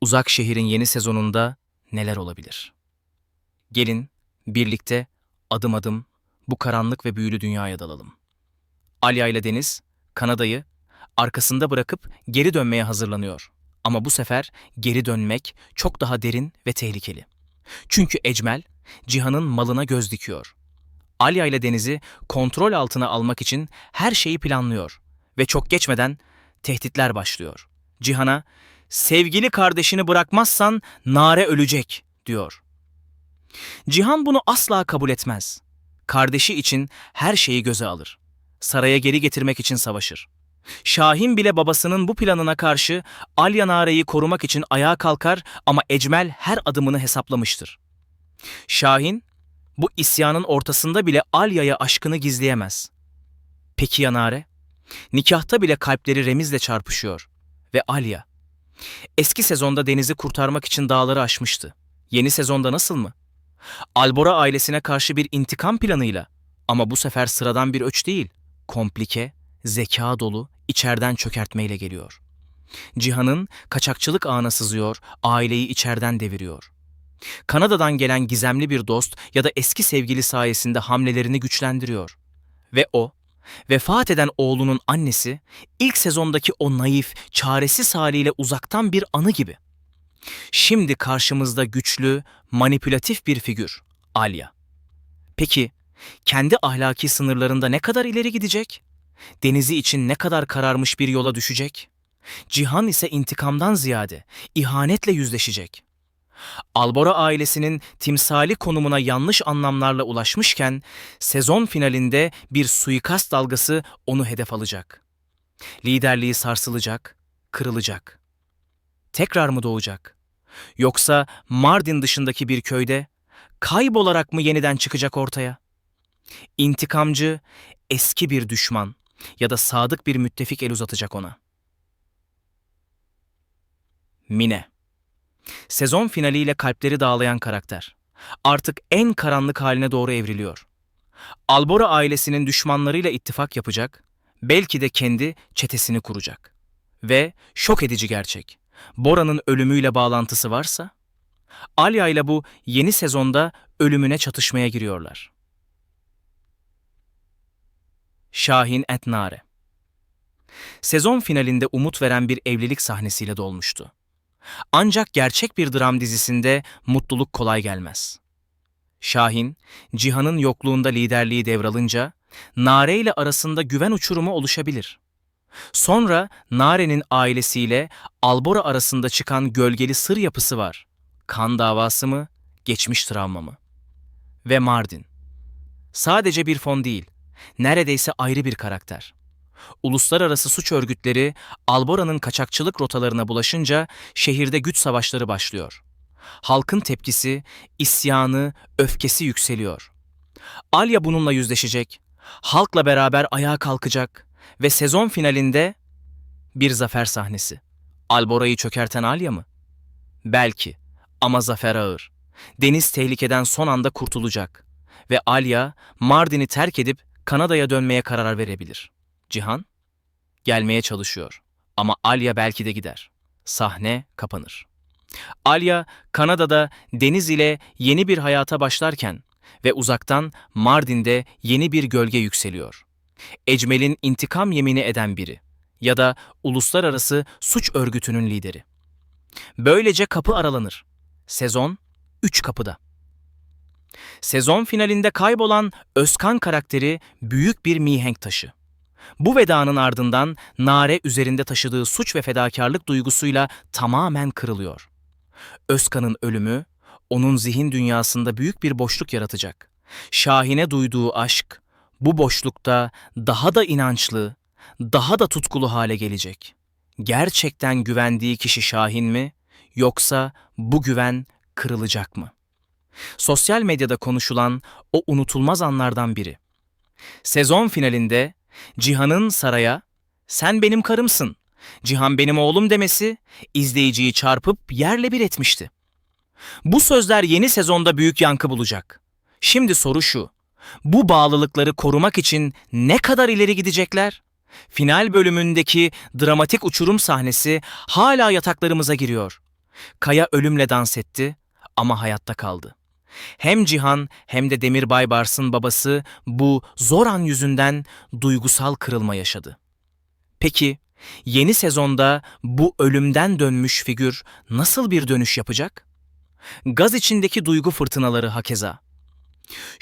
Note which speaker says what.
Speaker 1: Uzak Şehir'in yeni sezonunda neler olabilir? Gelin birlikte adım adım bu karanlık ve büyülü dünyaya dalalım. Alya ile Deniz, Kanada'yı arkasında bırakıp geri dönmeye hazırlanıyor. Ama bu sefer geri dönmek çok daha derin ve tehlikeli. Çünkü Ecmel, Cihan'ın malına göz dikiyor. Alya ile Deniz'i kontrol altına almak için her şeyi planlıyor. Ve çok geçmeden tehditler başlıyor. Cihan'a, sevgili kardeşini bırakmazsan Nare ölecek, diyor. Cihan bunu asla kabul etmez. Kardeşi için her şeyi göze alır. Saraya geri getirmek için savaşır. Şahin bile babasının bu planına karşı Alya Nare'yi korumak için ayağa kalkar ama Ecmel her adımını hesaplamıştır. Şahin, bu isyanın ortasında bile Alya'ya aşkını gizleyemez. Peki ya Nare? Nikahta bile kalpleri remizle çarpışıyor. Ve Alya? Eski sezonda Deniz'i kurtarmak için dağları aşmıştı. Yeni sezonda nasıl mı? Albora ailesine karşı bir intikam planıyla. Ama bu sefer sıradan bir öç değil. Komplike, zeka dolu, içeriden çökertmeyle geliyor. Cihan'ın kaçakçılık ağına sızıyor, aileyi içeriden deviriyor. Kanada'dan gelen gizemli bir dost ya da eski sevgili sayesinde hamlelerini güçlendiriyor. Ve o, vefat eden oğlunun annesi, ilk sezondaki o naif, çaresiz haliyle uzaktan bir anı gibi. Şimdi karşımızda güçlü, manipülatif bir figür, Alya. Peki, kendi ahlaki sınırlarında ne kadar ileri gidecek? Denizi için ne kadar kararmış bir yola düşecek? Cihan ise intikamdan ziyade ihanetle yüzleşecek. Albora ailesinin timsali konumuna yanlış anlamlarla ulaşmışken sezon finalinde bir suikast dalgası onu hedef alacak. Liderliği sarsılacak, kırılacak. Tekrar mı doğacak? Yoksa Mardin dışındaki bir köyde kaybolarak mı yeniden çıkacak ortaya? İntikamcı, eski bir düşman ya da sadık bir müttefik el uzatacak ona. Mine Sezon finaliyle kalpleri dağlayan karakter. Artık en karanlık haline doğru evriliyor. Albora ailesinin düşmanlarıyla ittifak yapacak, belki de kendi çetesini kuracak. Ve şok edici gerçek. Bora'nın ölümüyle bağlantısı varsa, Alya ile bu yeni sezonda ölümüne çatışmaya giriyorlar. Şahin Etnare Sezon finalinde umut veren bir evlilik sahnesiyle dolmuştu. Ancak gerçek bir dram dizisinde mutluluk kolay gelmez. Şahin, Cihan'ın yokluğunda liderliği devralınca, Nare ile arasında güven uçurumu oluşabilir. Sonra Nare'nin ailesiyle Albora arasında çıkan gölgeli sır yapısı var. Kan davası mı, geçmiş travma mı? Ve Mardin. Sadece bir fon değil, neredeyse ayrı bir karakter. Uluslararası suç örgütleri Albora'nın kaçakçılık rotalarına bulaşınca şehirde güç savaşları başlıyor. Halkın tepkisi, isyanı, öfkesi yükseliyor. Alya bununla yüzleşecek, halkla beraber ayağa kalkacak ve sezon finalinde bir zafer sahnesi. Albora'yı çökerten Alya mı? Belki ama zafer ağır. Deniz tehlikeden son anda kurtulacak ve Alya Mardin'i terk edip Kanada'ya dönmeye karar verebilir. Cihan gelmeye çalışıyor ama Alya belki de gider. Sahne kapanır. Alya Kanada'da Deniz ile yeni bir hayata başlarken ve uzaktan Mardin'de yeni bir gölge yükseliyor. Ecmel'in intikam yemini eden biri ya da uluslararası suç örgütünün lideri. Böylece kapı aralanır. Sezon 3 kapıda. Sezon finalinde kaybolan Özkan karakteri büyük bir mihenk taşı. Bu vedanın ardından Nare üzerinde taşıdığı suç ve fedakarlık duygusuyla tamamen kırılıyor. Özkan'ın ölümü onun zihin dünyasında büyük bir boşluk yaratacak. Şahin'e duyduğu aşk bu boşlukta daha da inançlı, daha da tutkulu hale gelecek. Gerçekten güvendiği kişi Şahin mi yoksa bu güven kırılacak mı? Sosyal medyada konuşulan o unutulmaz anlardan biri. Sezon finalinde Cihan'ın saraya "Sen benim karımsın. Cihan benim oğlum." demesi izleyiciyi çarpıp yerle bir etmişti. Bu sözler yeni sezonda büyük yankı bulacak. Şimdi soru şu. Bu bağlılıkları korumak için ne kadar ileri gidecekler? Final bölümündeki dramatik uçurum sahnesi hala yataklarımıza giriyor. Kaya ölümle dans etti ama hayatta kaldı. Hem Cihan hem de Demir Baybars'ın babası bu zor an yüzünden duygusal kırılma yaşadı. Peki yeni sezonda bu ölümden dönmüş figür nasıl bir dönüş yapacak? Gaz içindeki duygu fırtınaları hakeza.